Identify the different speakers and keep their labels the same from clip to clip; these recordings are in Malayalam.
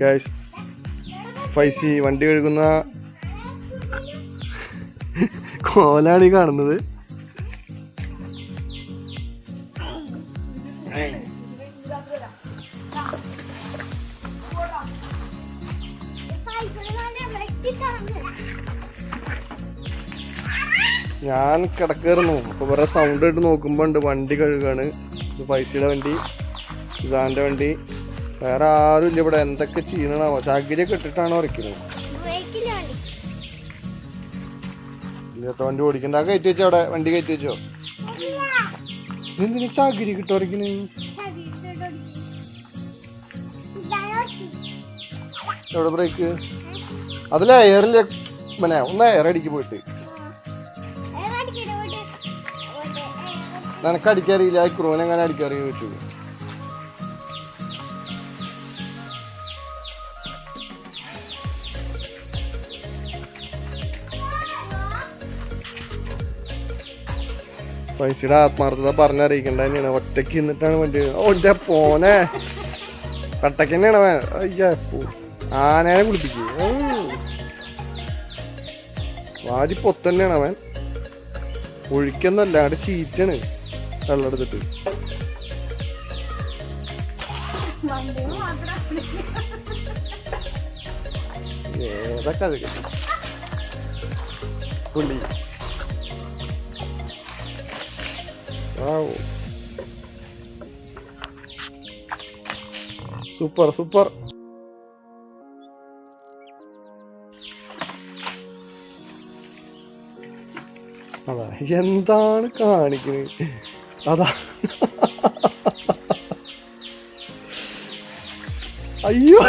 Speaker 1: ഗൈസ് ഫൈസി വണ്ടി കഴുകുന്ന കോലാണ് ഈ കാണുന്നത്. ഞാൻ കിടക്കായിരുന്നു അപ്പൊ വേറെ സൗണ്ട് ആയിട്ട് നോക്കുമ്പോണ്ട് വണ്ടി കഴുകാണ്. പൈസയുടെ വണ്ടി ഇസാന്റെ വണ്ടി. വേറെ ആരും ഇല്ല ഇവിടെ. എന്തൊക്കെ ചെയ്യണോ ചകിരിയൊക്കെ ഇട്ടിട്ടാണ് ഉറക്കുന്നത് ഇല്ലാത്ത വണ്ടി ഓടിക്കണ്ട. കയറ്റി വെച്ചോ അവിടെ. വണ്ടി കയറ്റി വെച്ചോ. എന്തിനു ചകിരി കിട്ടും ഉറക്കണേ എവിടെ ബ്രേക്ക്? അതിലെ എയറിലെ പിന്നെ ഒന്ന് എയർ അടിക്ക് പോയിട്ട്. നിനക്ക് അടിക്കാറിയില്ല ക്രൂനെങ്ങനെ അടിക്കാറിയ ചോദിച്ചു. പൈസയുടെ ആത്മാർത്ഥത പറഞ്ഞറിയിക്കണ്ട തന്നെയാണ്. ഒറ്റയ്ക്ക് നിന്നിട്ടാണ് വണ്ടി. ഓന്റെ പോനെ. കട്ടക്ക് തന്നെയാണ് അയ്യാ ആനേനെ കുളിപ്പിക്ക്. വാരി പൊത്തന്നെയാണ് അവൻ. ഒഴിക്കുന്നല്ലാണ്ട് ചീറ്റാണ് വെള്ളം എടുത്തിട്ട് ഏതൊക്കെ അത്? പുള്ളി. സൂപ്പർ സൂപ്പർ അതാ എന്താണ് കാണിക്കുന്നത് അതാ. അയ്യോ.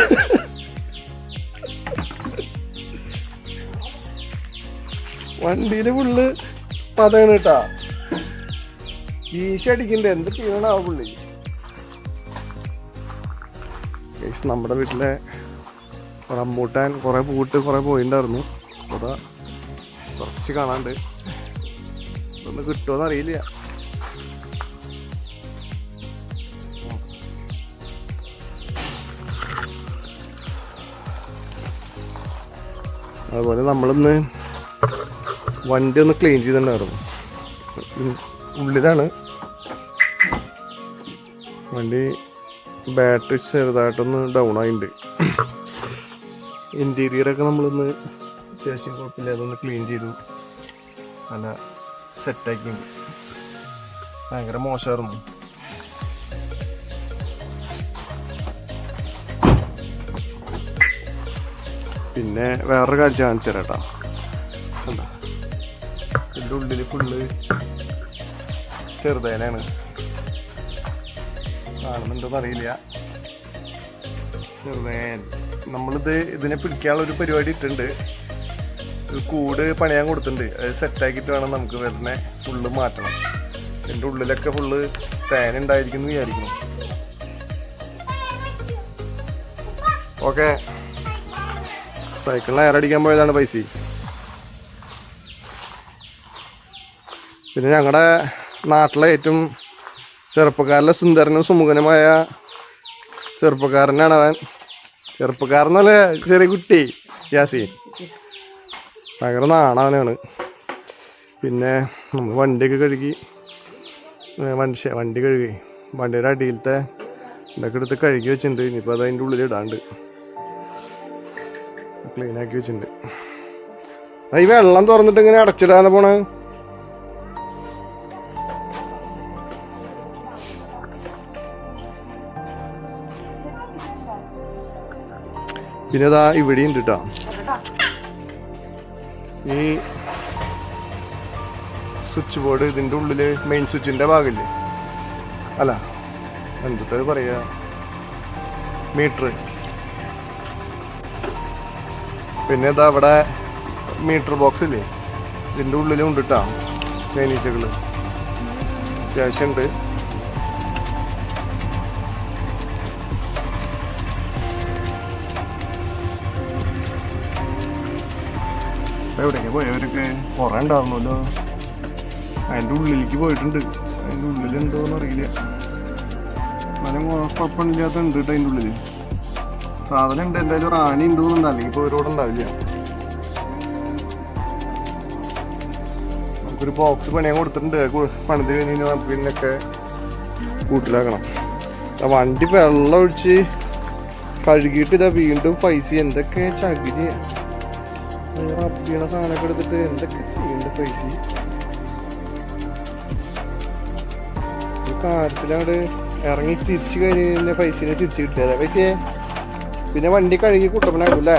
Speaker 1: വണ്ടിയിൽ ഫുള്ള് പതാണ് കേട്ടാ. വീശ അടിക്കണ്ടേ എന്ത് ചെയ്യണാവോ പുള്ളി? നമ്മുടെ വീട്ടിലെ റംബൂട്ടാൻ കുറെ പൂട്ട് കുറെ പോയിണ്ടായിരുന്നു. അതാ കുറച്ച് കാണാണ്ട്. ഒന്ന് കിട്ടുമോന്ന് അറിയില്ല. അതുപോലെ നമ്മളിന്ന് വണ്ടി ഒന്ന് ക്ലീൻ ചെയ്തിട്ടുണ്ടായിരുന്നു. ഉള്ളിലാണ്. വണ്ടി ബാറ്ററി ചെറുതായിട്ടൊന്ന് ഡൗൺ ആയിട്ടുണ്ട് ഇന്റീരിയറൊക്കെ നമ്മളിന്ന് അത്യാവശ്യം കുഴപ്പമില്ലാതെ അതൊന്ന് ക്ലീൻ ചെയ്തു. നല്ല സെറ്റാക്കി ഭയങ്കര മോശമായിരുന്നു. പിന്നെ വേറൊരു കാഴ്ച കാണിച്ചു തരാം ഉള്ളിൽ ഫുള്ള് ചെറുതേനാണ്. കാണുന്നുണ്ടോന്ന് അറിയില്ല. ചെറുതേൻ നമ്മളിത് ഇതിനെ പിടിക്കാനുള്ള ഒരു പരിപാടി ഇട്ടുണ്ട് ഒരു കൂട് പണിയാൻ കൊടുത്തിട്ടുണ്ട്. അത് സെറ്റാക്കിയിട്ട് വേണം നമുക്ക് വരുന്ന. ഫുള്ള് മാറ്റണം. എന്റെ ഉള്ളിലൊക്കെ ഫുള്ള് തേൻ ഉണ്ടായിരിക്കും എന്ന് വിചാരിക്കുന്നു. ഓക്കെ. സൈക്കിളിന് അയറടിക്കാൻ പോയതാണ് പൈസ. പിന്നെ ഞങ്ങളുടെ നാട്ടിലെ ഏറ്റവും ചെറുപ്പക്കാരിലെ സുന്ദരനും സുമുഖനുമായ ചെറുപ്പക്കാരനാണ് അവൻ. ചെറുപ്പക്കാരനല്ല ചെറിയ കുട്ടി യാസീൻ. ഭയങ്കര നാണവനാണ്. പിന്നെ നമ്മൾ വണ്ടിയൊക്കെ കഴുകി വണ്ടി വണ്ടി കഴുകി വണ്ടിയുടെ അടിയിലത്തെ ഇതൊക്കെ എടുത്ത് കഴുകി വെച്ചിട്ടുണ്ട്. ഇനിയിപ്പോൾ അത് അതിന്റെ ഉള്ളിൽ ഇടാണ്ട് ക്ലീൻ ആക്കി വെച്ചിട്ടുണ്ട്. ഈ വെള്ളം തുറന്നിട്ട് ഇങ്ങനെ അടച്ചിടാതെ പോണേ? പിന്നെ ഇതാ ഇവിടെ ഉണ്ട് കേട്ടോ ഈ സ്വിച്ച് ബോർഡ് ഇതിന്റെ ഉള്ളിൽ മെയിൻ സ്വിച്ചിന്റെ ഭാഗമില്ലേ അല്ല എന്തൊക്കെ പറയാ? മീറ്റർ പിന്നെ ഇതാ അവിടെ മീറ്റർ ബോക്സ് ഇല്ലേ? ഇതിന്റെ ഉള്ളിലും ഉണ്ട് കേട്ടോ ചൈനീസുകൾ അത്യാവശ്യം ഉണ്ട് എവിടേക്ക് പോയവരൊക്കെ കുറേ ഉണ്ടായിരുന്നല്ലോ. അതിന്റെ ഉള്ളിലേക്ക് പോയിട്ടുണ്ട്. അതിന്റെ ഉള്ളിലുണ്ടോന്ന് അറിയില്ല. എന്നാലും കുഴപ്പമില്ലാത്ത ഉണ്ട് കേട്ടോ അതിന്റെ ഉള്ളിൽ സാധനം ഉണ്ട്. എന്തായാലും റാണി ഉണ്ട് അല്ലെങ്കിൽ ഇപ്പോൾ ഇവരോട് ഉണ്ടാവില്ല. നമുക്കൊരു ബോക്സ് പണിയാൻ കൊടുത്തിട്ടുണ്ട്. പണിത് കഴിഞ്ഞ് പിന്നൊക്കെ കൂട്ടിലാക്കണം. വണ്ടി വെള്ളം ഒഴിച്ച് കഴുകിയിട്ട് ഇതാ വീണ്ടും പൈസ. എന്തൊക്കെ ചകിരി. റബ്ബ് ചെയ്യണ സാധനമൊക്കെ എടുത്തിട്ട് എന്തൊക്കെ ചെയ്യണ്ട പൈസ? ഒരു കാര്യത്തിലങ്ങട് ഇറങ്ങി തിരിച്ചു കഴിഞ്ഞ് കഴിഞ്ഞാൽ പൈസനെ തിരിച്ചു കിട്ടിയത് പൈസയെ പിന്നെ വണ്ടി കഴുകി കുട്ടപ്പനാകും അല്ലേ?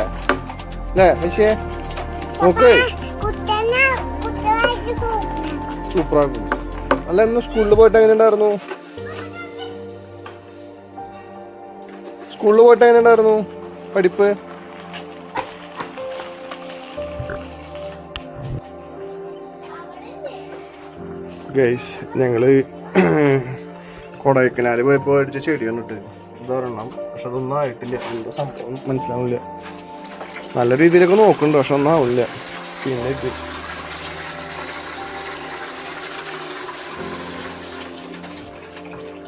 Speaker 1: അല്ലേ പൈസയെ നോക്ക്. അല്ല ഇന്ന് സ്കൂളിൽ പോയിട്ട് എങ്ങനെ ഉണ്ടായിരുന്നു? സ്കൂളിൽ പോയിട്ട് എങ്ങനെ ഉണ്ടായിരുന്നു പഠിപ്പ്? ഗൈസ് ഞങ്ങൾ കൊടൈക്കനാൽ പോയപ്പോ അടിച്ച ചെടി വന്നിട്ട് ഇതൊരെണ്ണം പക്ഷെ അതൊന്നും ആയിട്ടില്ല. എന്താ സംഭവം മനസ്സിലാവില്ല നല്ല രീതിയിലൊക്കെ നോക്കുന്നുണ്ട് പക്ഷെ ഒന്നും ആവില്ല പിന്നെ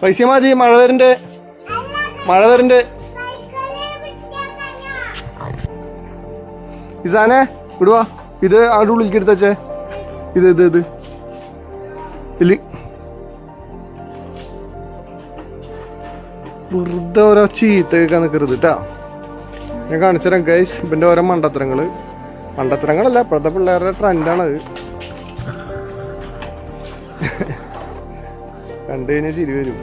Speaker 1: പൈസ മതി. മഴ വരണ്ട്? മഴ വരണ്ട്? ഇസാനെ വിടുവാ ഇത് അങ്ങോട്ട് ഉള്ളിലേക്ക് എടുത്തച്ചേ ഇത് ഇത് ഇത്. ഇല്ല വെറുതെ ഓരോ ചീത്ത കേൾക്കാൻ നിൽക്കരുത് കേട്ടാ ഞാൻ കാണിച്ചുതരാം ഗൈസ് ഇവന്റെ ഓരോ മണ്ടത്തരങ്ങൾ. മണ്ടത്തരങ്ങളല്ല ഇപ്പോഴത്തെ പിള്ളേരുടെ ട്രെൻഡാണ് കണ്ടു കഴിഞ്ഞാൽ ചിരി വരും.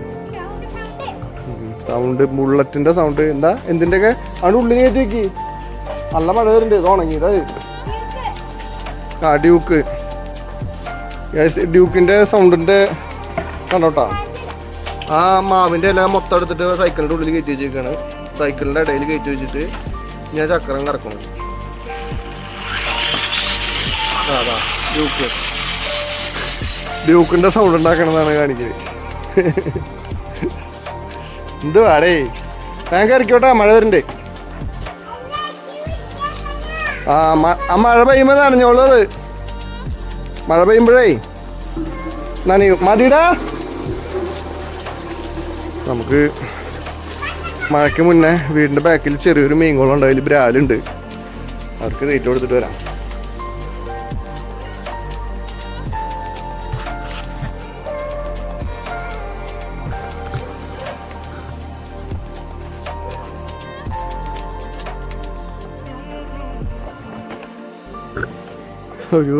Speaker 1: സൗണ്ട് ബുള്ളറ്റിന്റെ സൗണ്ട് എന്താ? എന്തിന്റെയൊക്കെ? അവിടെ ഉള്ളിൽ കയറ്റി നല്ല മഴ ഇത് ഉണങ്ങിയത് ആ ഡ്യൂക്കിന്റെ സൗണ്ടിന്റെ കണ്ടോട്ടാ. ആ മാവിന്റെ എല്ലാം മൊത്തം എടുത്തിട്ട് സൈക്കിളിന്റെ ഉള്ളിൽ കയറ്റി വെച്ചിരിക്കുകയാണ് സൈക്കിളിന്റെ ഇടയിൽ കയറ്റി വെച്ചിട്ട് ഞാൻ ചക്രം കറക്കണം അതാ ഡ്യൂക്ക് ഡ്യൂക്കിന്റെ സൗണ്ട് ഉണ്ടാക്കണമെന്നാണ് കാണിക്കുന്നത് എന്ത് വാടേ ഞാൻ കയറിക്കോട്ടെ മഴ മ- ആ മഴ പെയ്യുമ്പോ നനഞ്ഞോളൂ അത്. മഴ പെയ്യുമ്പോഴേ. നനയും മതിടാ നമുക്ക് മഴയ്ക്ക് മുന്നേ വീടിന്റെ ബാക്കിൽ ചെറിയൊരു മീൻകുളം ഉണ്ട് അതിൽ ബ്രാലുണ്ട്. അവർക്ക് തീറ്റ കൊടുത്തിട്ട് വരാം. ഒരു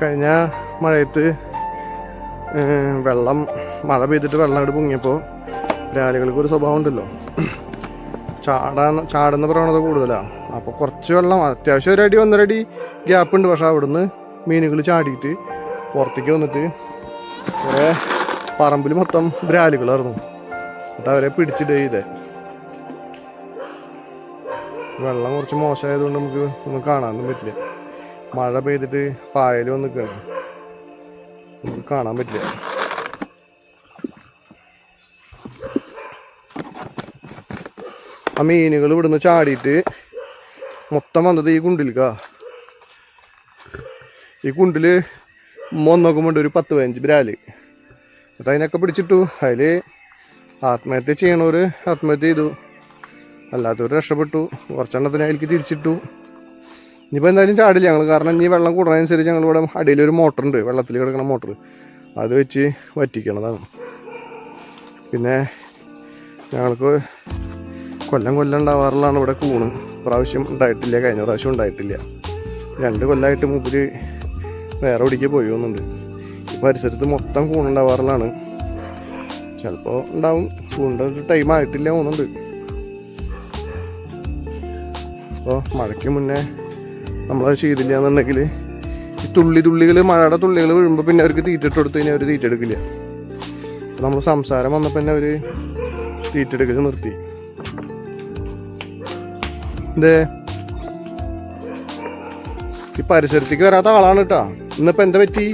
Speaker 1: കഴിഞ്ഞ മഴയത്ത് വെള്ളം മഴ പെയ്തിട്ട് വെള്ളം അങ്ങോട്ട് പൊങ്ങിയപ്പോൾ രാലികൾക്ക് ഒരു സ്വഭാവം ഉണ്ടല്ലോ ചാടാൻ ചാടുന്ന പ്രവണത കൂടുതലാണ് അപ്പോൾ കുറച്ച് വെള്ളം അത്യാവശ്യം ഒരു അടി ഒന്നര അടി ഗ്യാപ്പ് ഉണ്ട്. പക്ഷെ അവിടുന്ന് മീനുകൾ ചാടിയിട്ട് പുറത്തേക്ക് വന്നിട്ട് കുറേ പറമ്പിൽ മൊത്തം ബ്രാലുകളായിരുന്നു എന്നിട്ട് അവരെ പിടിച്ചിട്ട് ചെയ്തേ വെള്ളം കുറച്ച് മോശമായതുകൊണ്ട് നമുക്ക് ഒന്നും കാണാനൊന്നും പറ്റില്ല. മഴ പെയ്തിട്ട് പായൽ വന്നിക്കാണ്. നമുക്ക് കാണാൻ പറ്റില്ല. ആ മീനുകൾ ഇവിടുന്ന് ചാടിയിട്ട് മൊത്തം വന്നത് ഈ കുണ്ടിലേക്കാ ഈ കുണ്ടിൽ ഉമ്മ നോക്കുമ്പോൾ ഒരു പത്ത് പതിനഞ്ച് ബ്രാൽ. എന്നിട്ട് അതിനൊക്കെ പിടിച്ചിട്ടു. അതിൽ ആത്മഹത്യ ചെയ്യണവര് ആത്മഹത്യ ചെയ്തു. അല്ലാത്തവർ രക്ഷപ്പെട്ടു. കുറച്ചെണ്ണത്തിന് അതിലേക്ക് തിരിച്ചിട്ടു. ഇനിയിപ്പോൾ എന്തായാലും ചാടില്ല. ഞങ്ങൾ കാരണം ഇനി വെള്ളം കൂടുന്നതനുസരിച്ച് ഒരു അടിയിലൊരു മോട്ടറുണ്ട്. വെള്ളത്തിൽ കിടക്കുന്ന മോട്ടർ അത് വെച്ച് വറ്റിക്കണതാണ്. പിന്നെ ഞങ്ങൾക്ക് കൊല്ലം കൊല്ലം ഉണ്ടാവാറുള്ളതാണ് ഇവിടെ കൂണ്. പ്രാവശ്യം ഉണ്ടായിട്ടില്ല. കഴിഞ്ഞ പ്രാവശ്യം ഉണ്ടായിട്ടില്ല. രണ്ട് കൊല്ലമായിട്ട് മൂപ്പര് വേറെ ഒടിക്ക് പോയി വന്നുണ്ട് ഈ പരിസരത്ത് മൊത്തം കൂണുണ്ടാവാറുള്ളതാണ് ചിലപ്പോൾ ഉണ്ടാവും. കൂണിന്റെ ഒരു ടൈം ആയിട്ടില്ല തോന്നുന്നുണ്ട്. അപ്പോൾ മഴയ്ക്ക് മുന്നേ നമ്മളത് ചെയ്തില്ല എന്നുണ്ടെങ്കിൽ ഈ തുള്ളി തുള്ളികൾ മഴയുടെ തുള്ളികൾ വീഴുമ്പോൾ പിന്നെ അവർക്ക് തീറ്റിട്ട് കൊടുത്തു കഴിഞ്ഞാൽ അവർ തീറ്റ എടുക്കില്ല നമ്മൾ സംസാരം വന്നപ്പോൾ തന്നെ അവർ തീറ്റ എടുക്കൽ നിർത്തി. എന്തേ? ഈ പരിസരത്തേക്ക് വരാത്ത ആളാണ് കേട്ടോ. ഇന്നിപ്പോൾ എന്താ പറ്റി?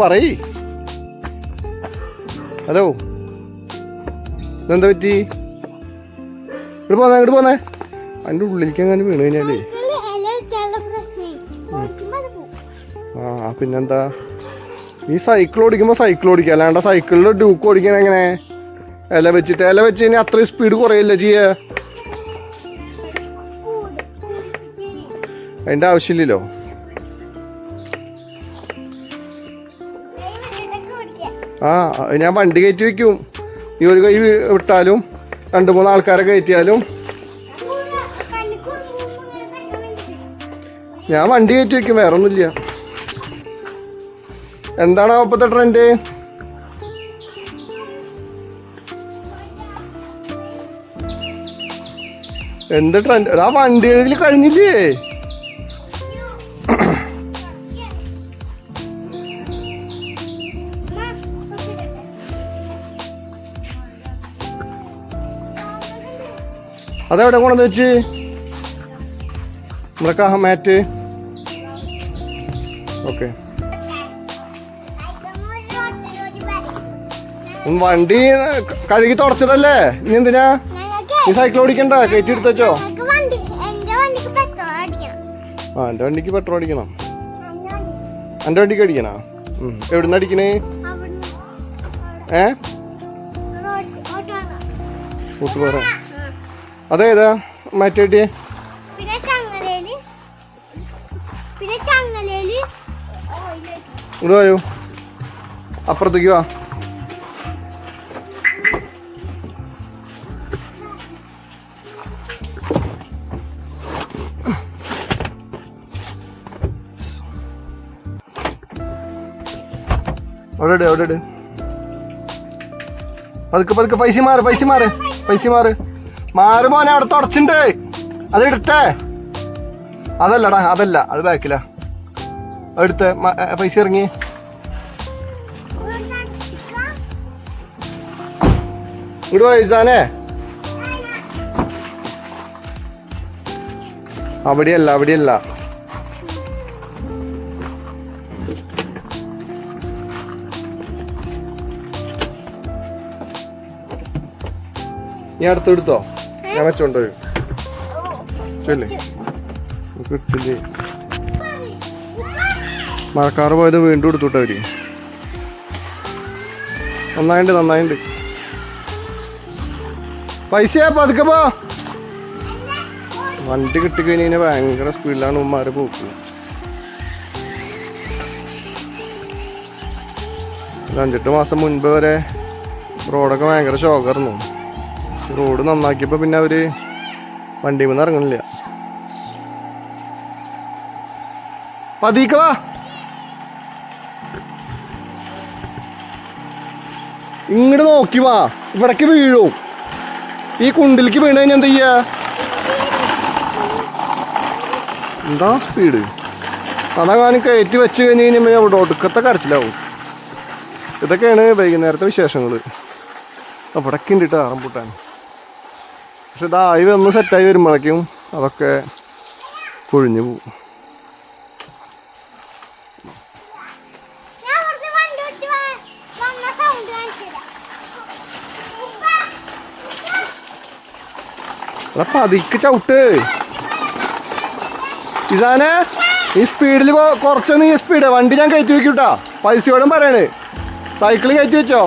Speaker 1: പറയ്. ഹലോ? ഇതെന്താ പറ്റി? ഇവിടെ പോന്നെ ഇങ്ങോട്ട് പോന്നെ. അതിന്റെ ഉള്ളിലേക്ക് അങ്ങനെ വീണ് കഴിഞ്ഞാലേ. പിന്നെന്താ? ഈ സൈക്കിൾ ഓടിക്കുമ്പോൾ സൈക്കിൾ ഓടിക്കുക അല്ലാണ്ട് സൈക്കിളിൽ ഡ്യൂക്ക് ഓടിക്കണ എങ്ങനെ? ഇല വെച്ചിട്ട്. ഇല വെച്ച് കഴിഞ്ഞാൽ അത്രയും സ്പീഡ് കുറയില്ല ചെയ്യ? അതിന്റെ ആവശ്യമില്ലല്ലോ. ആ ഞാൻ വണ്ടി കയറ്റി വെക്കും. ഈ ഒരു കൈ വിട്ടാലും രണ്ട് മൂന്ന് ആൾക്കാരെ കയറ്റിയാലും. ഞാൻ വണ്ടി കയറ്റി വെക്കും വേറൊന്നുമില്ല. എന്താണ് ഇപ്പോഴത്തെ ട്രെൻഡ് എന്ത് ട്രെൻഡ് ആ വണ്ടി കഴുകൽ കഴിഞ്ഞില്ലേ? അതെവിടെ കൊണ്ടെന്ന് വെച്ച്? നമ്മുടെ കഹ മാറ്റ്. ഓക്കെ. വണ്ടി കഴുകി തുടച്ചതല്ലേ? ഇനി എന്തിനാ? നീ സൈക്കിൾ ഓടിക്കണ്ട കയറ്റി എടുത്തോ
Speaker 2: ആ എന്റെ വണ്ടിക്ക് പെട്രോൾ അടിക്കണം.
Speaker 1: ആ എന്റെ വണ്ടിക്ക് പെട്രോൾ അടിക്കണം. എന്റെ വണ്ടിക്ക് അടിക്കണോ? എവിടുന്ന അടിക്കണേ? ഏ? കൂട്ടുപാറ അതേതാ? മാറ്റി ഇവിടെ പോയോ അപ്പുറത്തേക്ക് വാ. അവിടെ ഇട് അവിടെ ഇട് പതുക്കെ പതുക്കെ പൈസ മാറ് പൈസ മാറ് പൈസ മാറ്. മാറ് മോനെ അവിടെ തുടച്ചിണ്ട്. അത് എടുത്തേ അതല്ലടാ അതല്ല അത് ബാക്കിലാ. എടുത്ത് പൈസ ഇറങ്ങി. ഇവിടെ പൈസാനേ അവിടെയല്ല അവിടെയല്ല. നീ അടുത്ത് എടുത്തോ? ഞാൻ വെച്ചോണ്ടോ മഴക്കാറ് പോയത് വീണ്ടും എടുത്തുട്ടോ അവർ നന്നായിണ്ട് നന്നായിണ്ട്. പൈസയാ പതുക്കെ പോ. വണ്ടി കിട്ടിക്കഴിഞ്ഞാൽ ഭയങ്കര സ്പീഡിലാണ് ഉമ്മാര് പോക്ക്. അഞ്ചെട്ട് മാസം മുൻപ് വരെ റോഡൊക്കെ ഭയങ്കര ഷോക്കായിരുന്നു റോഡ് നന്നാക്കിയപ്പോൾ പിന്നെ അവർ വണ്ടിയിൽ നിന്ന് ഇറങ്ങണില്ല. പതിക്ക വാ. ഇങ്ങോട്ട് നോക്കി വാ. ഇവിടേക്ക് വീഴും. ഈ കുണ്ടിലേക്ക് വീണ് കഴിഞ്ഞാൽ എന്താ ചെയ്യാ? എന്താ സ്പീഡ് അതാകാനും കയറ്റി വെച്ച് കഴിഞ്ഞ് കഴിഞ്ഞാൽ അവിടെ ഒടുക്കത്തെ കരച്ചിലാവും. ഇതൊക്കെയാണ് വൈകുന്നേരത്തെ വിശേഷങ്ങൾ അവിടെ ഉണ്ട് കേട്ടോ ആറംപൂട്ടാൻ പക്ഷെ ഇതായി വന്ന് സെറ്റായി വരുമ്പോഴേക്കും അതൊക്കെ കൊഴിഞ്ഞു
Speaker 2: കാണിച്ചുതരാം
Speaker 1: എടാ പതിക്ക് ചവിട്ട്. ഇസാനെ ഈ സ്പീഡിൽ കുറച്ചൊന്ന് ഈ സ്പീഡ് വണ്ടി ഞാൻ കയറ്റി വെക്കൂട്ടാ. പൈസയോടും പറയണേ. സൈക്കിൾ കയറ്റി വെച്ചോ.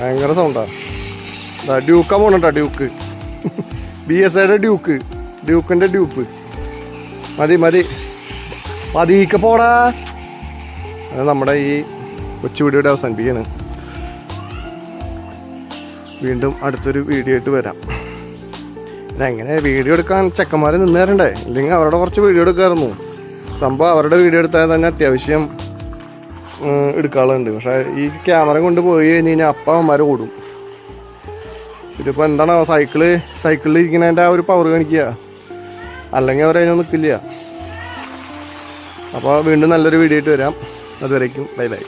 Speaker 1: ഭയങ്കര സൗണ്ടാ ഡ്യൂക്കാ പോണട്ടാ ഡ്യൂക്ക് ബി എസ് ഐയുടെ ഡ്യൂക്ക് ഡ്യൂക്കിന്റെ ഡ്യൂപ്പ് മതി മതി. പതിക്കെ പോടാ. അത് നമ്മുടെ ഈ കൊച്ചു വീഡിയോയുടെ അവസാനിപ്പിക്കാണ്. വീണ്ടും അടുത്തൊരു വീഡിയോ ആയിട്ട് വരാം. എങ്ങനെ വീഡിയോ എടുക്കാൻ ചെക്കന്മാർ നിന്നേരണ്ടേ? ഇല്ലെങ്കിൽ അവരുടെ കുറച്ച് വീഡിയോ എടുക്കാമായിരുന്നു സംഭവം അവരുടെ വീഡിയോ എടുത്താൽ തന്നെ അത്യാവശ്യം ഉം, എടുക്കാറുണ്ട്. പക്ഷെ ഈ ക്യാമറ കൊണ്ട് പോയി കഴിഞ്ഞ് കഴിഞ്ഞാൽ അപ്പം അമ്മമാർ ഓടും ഇതിപ്പോൾ എന്താണ് സൈക്കിൾ സൈക്കിളിൽ ഇരിക്കുന്നതിന്റെ ആ ഒരു പവർ കാണിക്കുക. അല്ലെങ്കിൽ അവരതിനൊന്നും നിൽക്കില്ല അപ്പോൾ വീണ്ടും നല്ലൊരു വീഡിയോ ആയിട്ട് വരാം. അതുവരേക്കും. Bye bye.